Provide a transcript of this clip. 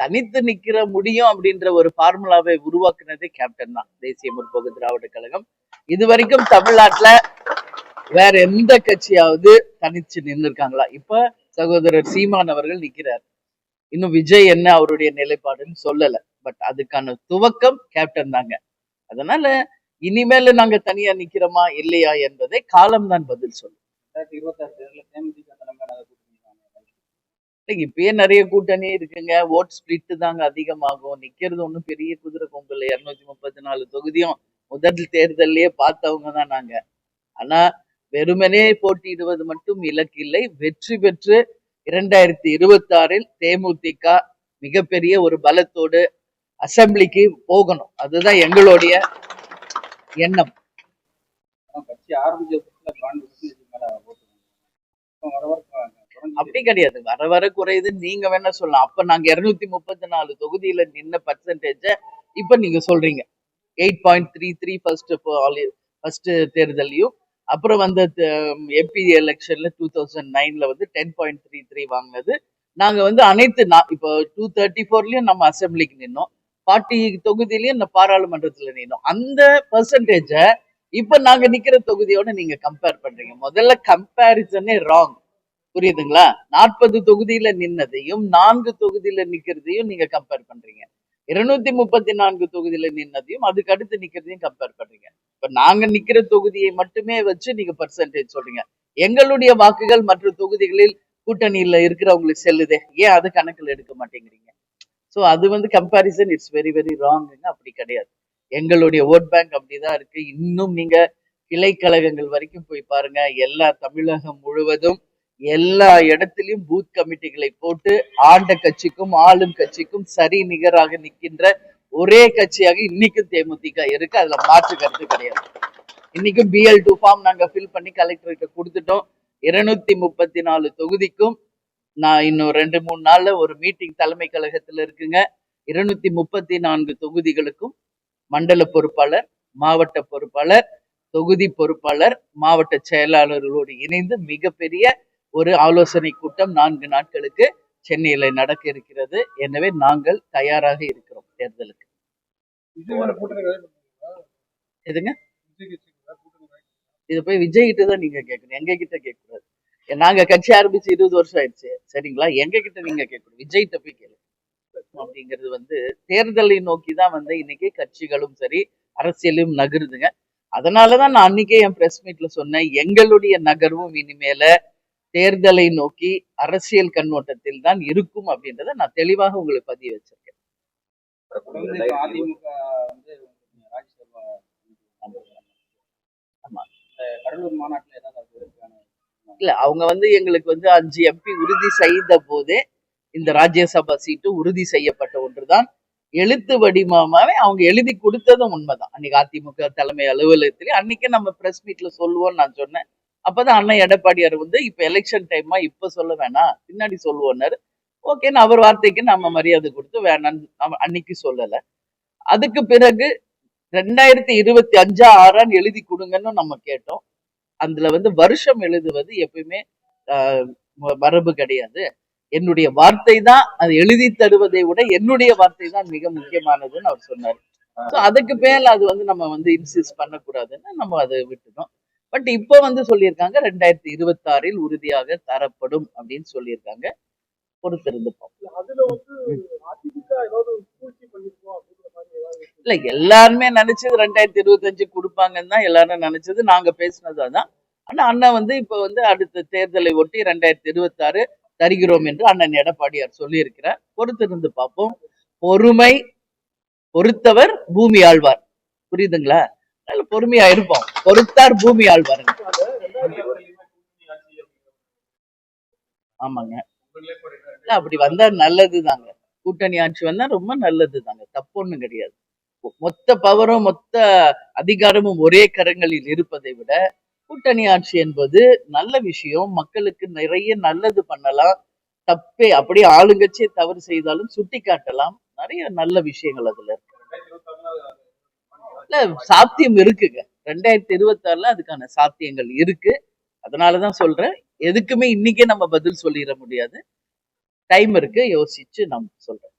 தனித்து நிக்கிற முடியும் அப்படின்ற ஒரு ஃபார்முலாவை உருவாக்குனதே கேப்டன் தான். தேசிய முற்போக்கு திராவிட கழகம். இது வரைக்கும் தமிழ்நாட்டுல வேற எந்த கட்சியாவது தனிச்சு நின்று இருக்காங்களா இப்ப சகோதரர் சீமான் அவர்கள் நிக்கிறார். இன்னும் விஜய் என்ன அவருடைய நிலைப்பாடுன்னு சொல்லல. பட் அதுக்கான துவக்கம் கேப்டன் தாங்க. அதனால இனிமேல நாங்க தனியா நிக்கிறோமா இல்லையா என்பதை காலம்தான் பதில் சொல்லும் ரெண்டாயிரத்தி இருபத்தாறு தேர்தலில் தேமுதிக தலைமையிலான கூட்டணி தானே. இல்லைங்க, இப்பயே நிறைய கூட்டணி இருக்குங்க. ஓட் ஸ்பிளிட் தாங்க அதிகமாகும். நிக்கிறது ஒண்ணும் பெரிய குதிரை கொங்கல் இருநூத்தி முப்பத்தி நாலு தொகுதியும் முதல் தேர்தல்லயே பார்த்தவங்க தான் நாங்க. ஆனா வெறுமனே போட்டியிடுவது மட்டும் இலக்கு இல்லை வெற்றி பெற்று இரண்டாயிரத்தி இருபத்தி ஆறில் தேமுதிக மிகப்பெரிய ஒரு பலத்தோடு அசெம்பிளிக்கு போகணும். அதுதான் எங்களுடைய எண்ணம். கட்சி ஆரம்பிச்ச மேல ஓட்டு வர அப்படி கிடையாது. வர வர குறையுது. நீங்க வேணா சொல்லலாம். அப்ப நாங்க இருநூத்தி முப்பத்தி நாலு தொகுதியில நின்ன பர்சன்டேஜ இப்ப நீங்க சொல்றீங்க. Eight point three three first first தேர்தலையும் அப்புறம் வந்த எம்பி எலெக்ஷன்ல டூ தௌசண்ட் நைன்ல வந்து டென் பாயிண்ட் த்ரீ த்ரீ வாங்கினது. நாங்க வந்து அனைத்து நா- இப்போ டூ தேர்ட்டி ஃபோர்லயும் நம்ம அசெம்பிளிக்கு நின்னோம். ஃபார்ட்டி தொகுதியிலயும் இந்த பாராளுமன்றத்துல நின்னோம். அந்த பர்சன்டேஜ இப்ப நாங்க நிக்கிற தொகுதியோட நீங்க கம்பேர் பண்றீங்க. முதல்ல கம்பேரிசனே ராங் புரியுதுங்களா? நாற்பது தொகுதியில நின்னதையும் நான்கு தொகுதியில நிக்கிறதையும் நீங்க கம்பேர் பண்றீங்க. இருநூத்தி முப்பத்தி நான்கு தொகுதியில நின்னதையும் அதுக்கு அடுத்து நிக்கிறதையும் கம்பேர் பண்றீங்க. இப்ப நாங்க நிக்கிற தொகுதியை மட்டுமே வச்சு நீங்க பர்சன்டேஜ் சொல்றீங்க. எங்களுடைய வாக்குகள் மற்ற தொகுதிகளில் கூட்டணியில இருக்கிறவங்களுக்கு செல்லுதே. ஏன் அது கணக்குல எடுக்க மாட்டேங்கிறீங்க? சோ அது வந்து கம்பாரிசன் இட்ஸ் வெரி வெரி ராங்குங்க அப்படி கிடையாது. எங்களுடைய ஓட் பேங்க் அப்படிதான் இருக்கு. இன்னும் நீங்க கிளை கழகங்கள் வரைக்கும் போய் பாருங்க. எல்லா தமிழகம் முழுவதும் எல்லா இடத்திலும் பூத் கமிட்டிகளை போட்டு ஆண்ட கட்சிக்கும் ஆளும் கட்சிக்கும் சரி நிகராக நிற்கின்ற ஒரே கட்சியாக இன்னைக்கும் தேமுதிக இருக்கு. அதுல மாற்று கருத்து கிடையாது. இன்னைக்கும் பிஎல் டூ ஃபார்ம் நாங்க ஃபில் பண்ணி கலெக்டர்கிட்ட கொடுத்துட்டோம். இருநூத்தி முப்பத்தி நாலு தொகுதிக்கும் நான் இன்னும் ரெண்டு மூணு நாள்ல ஒரு மீட்டிங் தலைமை கழகத்துல இருக்குங்க. இருநூத்தி முப்பத்தி நான்கு தொகுதிகளுக்கும் மண்டல பொறுப்பாளர் மாவட்ட பொறுப்பாளர் தொகுதி பொறுப்பாளர் மாவட்ட செயலாளர்களோடு இணைந்து மிகப்பெரிய ஒரு ஆலோசனை கூட்டம் நான்கு நாட்களுக்கு சென்னையில நடக்க இருக்கிறது. எனவே நாங்கள் தயாராக இருக்கிறோம் தேர்தலுக்கு? எதுங்க? விஜய் இதை போய் விஜய் கிட்ட தான் நீங்க கேட்கணும். எங்க கிட்ட கேட்கக்கூடாது. நாங்க கட்சி ஆரம்பிச்சு இருபது வருஷம் ஆயிடுச்சு. சரிங்களா? எங்க கிட்ட நீங்க கேட்கணும். விஜய்கிட்ட போய் கேளு அப்படிங்கிறது வந்து தேர்தலை நோக்கி தான் வந்து இன்னைக்கு கட்சிகளும் சரி அரசியலும் நகருதுங்க. அதனாலதான் நான் அன்னைக்கே என் பிரஸ் மீட்ல சொன்னேன். எங்களுடைய நகர்வும் இனிமேல தேர்தலை நோக்கி அரசியல் கண்ணோட்டத்தில் தான் இருக்கும் அப்படின்றத நான் தெளிவாக உங்களுக்கு பதிய வச்சிருக்கேன். இல்ல அவங்க வந்து எங்களுக்கு வந்து அஞ்சு எம்பி உறுதி செய்த போதே இந்த ராஜ்யசபா சீட்டு உறுதி செய்யப்பட்ட ஒன்றுதான். எழுத்து வடிவமாவே அவங்க எழுதி கொடுத்ததும் உண்மைதான். அன்னைக்கு அதிமுக தலைமை அலுவலகத்திலே அன்னைக்கே நம்ம பிரஸ் மீட்ல சொல்லுவோம்னு நான் சொன்னேன். அப்பதான் அண்ணன் எடப்பாடியார் வந்து இப்ப எலெக்ஷன் டைமா இப்ப சொல்ல வேணாம் பின்னாடி சொல்லுவோன்னாரு ஓகேன்னு அவர் வார்த்தைக்கு நம்ம மரியாதை கொடுத்து வேணான்னு நம்ம அன்னைக்கு சொல்லல. அதுக்கு பிறகு ரெண்டாயிரத்தி இருபத்தி அஞ்சா ஆறான்னு எழுதி கொடுங்கன்னு நம்ம கேட்டோம். அதுல வந்து வருஷம் எழுதுவது எப்பயுமே ஆஹ், ம- மரபு கிடையாது. என்னுடைய வார்த்தை தான் அது எழுதி தருவதை விட என்னுடைய வார்த்தை தான் மிக முக்கியமானதுன்னு அவர் சொன்னார். ஸோ அதுக்கு மேல அது வந்து நம்ம வந்து இன்சிஸ்ட் பண்ணக்கூடாதுன்னு நம்ம அதை விட்டுனோம் பட் இப்போ வந்து சொல்லியிருக்காங்க ரெண்டாயிரத்தி இருபத்தாறில் உறுதியாக தரப்படும் அப்படின்னு சொல்லியிருக்காங்க. பொறுத்திருந்து இல்ல எல்லாருமே நினைச்சது ரெண்டாயிரத்தி இருபத்தஞ்சு கொடுப்பாங்கன்னு தான் எல்லாரும் நினைச்சது. நாங்க பேசினது அதான். ஆனா அண்ணன் வந்து இப்ப வந்து அடுத்த தேர்தலை ஒட்டி ரெண்டாயிரத்தி இருபத்தாறு தருகிறோம் என்று அண்ணன் எடப்பாடியார் சொல்லியிருக்கிறார். பொறுத்திருந்து பார்ப்போம். பொறுமை பொறுத்தவர் பூமி ஆழ்வார். புரியுதுங்களா? நல்ல பொறுமையா இருப்போம். பொறுத்தார் பூமி ஆள் பாருங்க ஆமாங்க அப்படி வந்தா நல்லது தாங்க கூட்டணி ஆட்சி வந்தா ரொம்ப நல்லதுதாங்க. தப்பு ஒண்ணும் கிடையாது. மொத்த பவரும் மொத்த அதிகாரமும் ஒரே கரங்களில் இருப்பதை விட கூட்டணி ஆட்சி என்பது நல்ல விஷயம். மக்களுக்கு நிறைய நல்லது பண்ணலாம். தப்பே அப்படியே ஆளுங்கச்சே தவறு செய்தாலும் சுட்டி காட்டலாம் நிறைய நல்ல விஷயங்கள் அதுல இருக்கு. சாத்தியம் இருக்குங்க. ரெண்டாயிரத்தி இருபத்தி ஆறுல அதுக்கான சாத்தியங்கள் இருக்கு. அதனாலதான் சொல்றேன். எதுக்குமே இன்னைக்கே நம்ம பதில் சொல்லிட முடியாது. டைம் இருக்கு. யோசிச்சு நம்ம சொல்றேன்